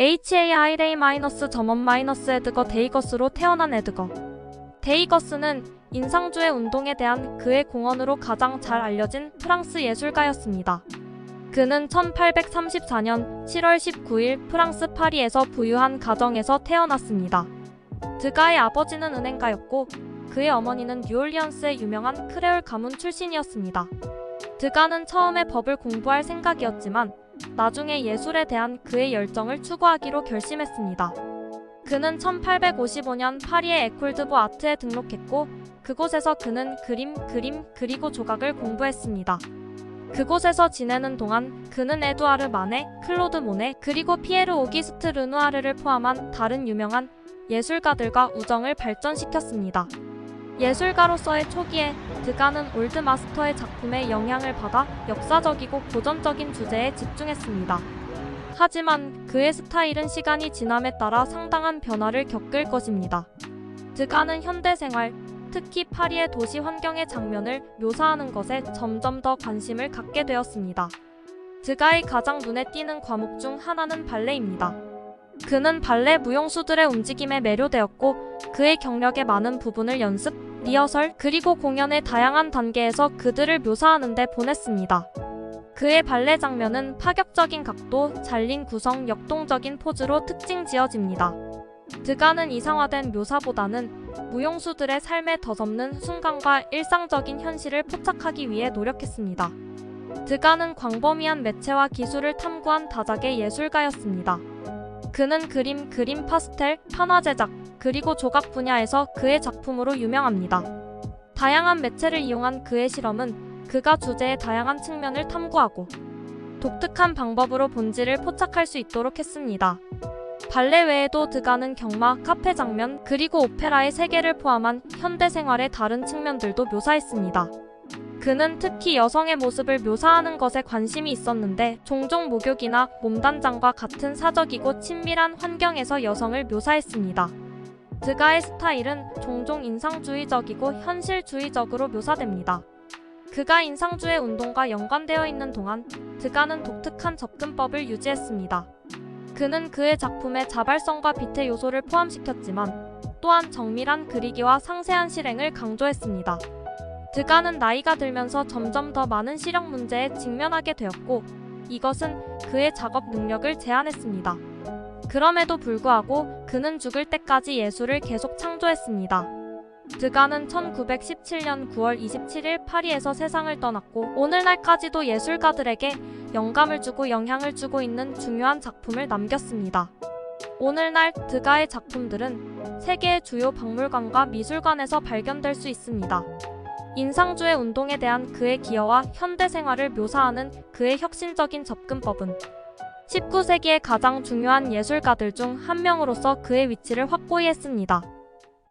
HAI레이-점원-에드거 데이거스로 태어난 에드거. 데이거스는 인상주의 운동에 대한 그의 공헌으로 가장 잘 알려진 프랑스 예술가였습니다. 그는 1834년 7월 19일 프랑스 파리에서 부유한 가정에서 태어났습니다. 드가의 아버지는 은행가였고 그의 어머니는 뉴올리언스의 유명한 크레올 가문 출신이었습니다. 드가는 처음에 법을 공부할 생각이었지만 나중에 예술에 대한 그의 열정을 추구하기로 결심했습니다. 그는 1855년 파리의 에콜드보 아트에 등록했고 그곳에서 그는 그림, 그림, 그리고 조각을 공부했습니다. 그곳에서 지내는 동안 그는 에두아르 마네, 클로드 모네, 그리고 피에르 오기스트 르누아르를 포함한 다른 유명한 예술가들과 우정을 발전시켰습니다. 예술가로서의 초기에 드가는 올드 마스터의 작품에 영향을 받아 역사적이고 고전적인 주제에 집중했습니다. 하지만 그의 스타일은 시간이 지남에 따라 상당한 변화를 겪을 것입니다. 드가는 현대 생활, 특히 파리의 도시 환경의 장면을 묘사하는 것에 점점 더 관심을 갖게 되었습니다. 드가의 가장 눈에 띄는 과목 중 하나는 발레입니다. 그는 발레 무용수들의 움직임에 매료되었고 그의 경력의 많은 부분을 연습, 리허설, 그리고 공연의 다양한 단계에서 그들을 묘사하는 데 보냈습니다. 그의 발레 장면은 파격적인 각도, 잘린 구성, 역동적인 포즈로 특징 지어집니다. 드가는 이상화된 묘사보다는 무용수들의 삶에 더접는 순간과 일상적인 현실을 포착하기 위해 노력했습니다. 드가는 광범위한 매체와 기술을 탐구한 다작의 예술가였습니다. 그는 그림, 그림 파스텔, 판화 제작, 그리고 조각 분야에서 그의 작품으로 유명합니다. 다양한 매체를 이용한 그의 실험은 그가 주제의 다양한 측면을 탐구하고 독특한 방법으로 본질을 포착할 수 있도록 했습니다. 발레 외에도 드가는 경마, 카페 장면, 그리고 오페라의 세계를 포함한 현대 생활의 다른 측면들도 묘사했습니다. 그는 특히 여성의 모습을 묘사하는 것에 관심이 있었는데 종종 목욕이나 몸단장과 같은 사적이고 친밀한 환경에서 여성을 묘사했습니다. 드가의 스타일은 종종 인상주의적이고 현실주의적으로 묘사됩니다. 그가 인상주의 운동과 연관되어 있는 동안 드가는 독특한 접근법을 유지했습니다. 그는 그의 작품에 자발성과 빛의 요소를 포함시켰지만 또한 정밀한 그리기와 상세한 실행을 강조했습니다. 드가는 나이가 들면서 점점 더 많은 실력 문제에 직면하게 되었고 이것은 그의 작업 능력을 제한했습니다. 그럼에도 불구하고 그는 죽을 때까지 예술을 계속 창조했습니다. 드가는 1917년 9월 27일 파리에서 세상을 떠났고 오늘날까지도 예술가들에게 영감을 주고 영향을 주고 있는 중요한 작품을 남겼습니다. 오늘날 드가의 작품들은 세계의 주요 박물관과 미술관에서 발견될 수 있습니다. 인상주의 운동에 대한 그의 기여와 현대 생활을 묘사하는 그의 혁신적인 접근법은 19세기의 가장 중요한 예술가들 중 한 명으로서 그의 위치를 확고히 했습니다.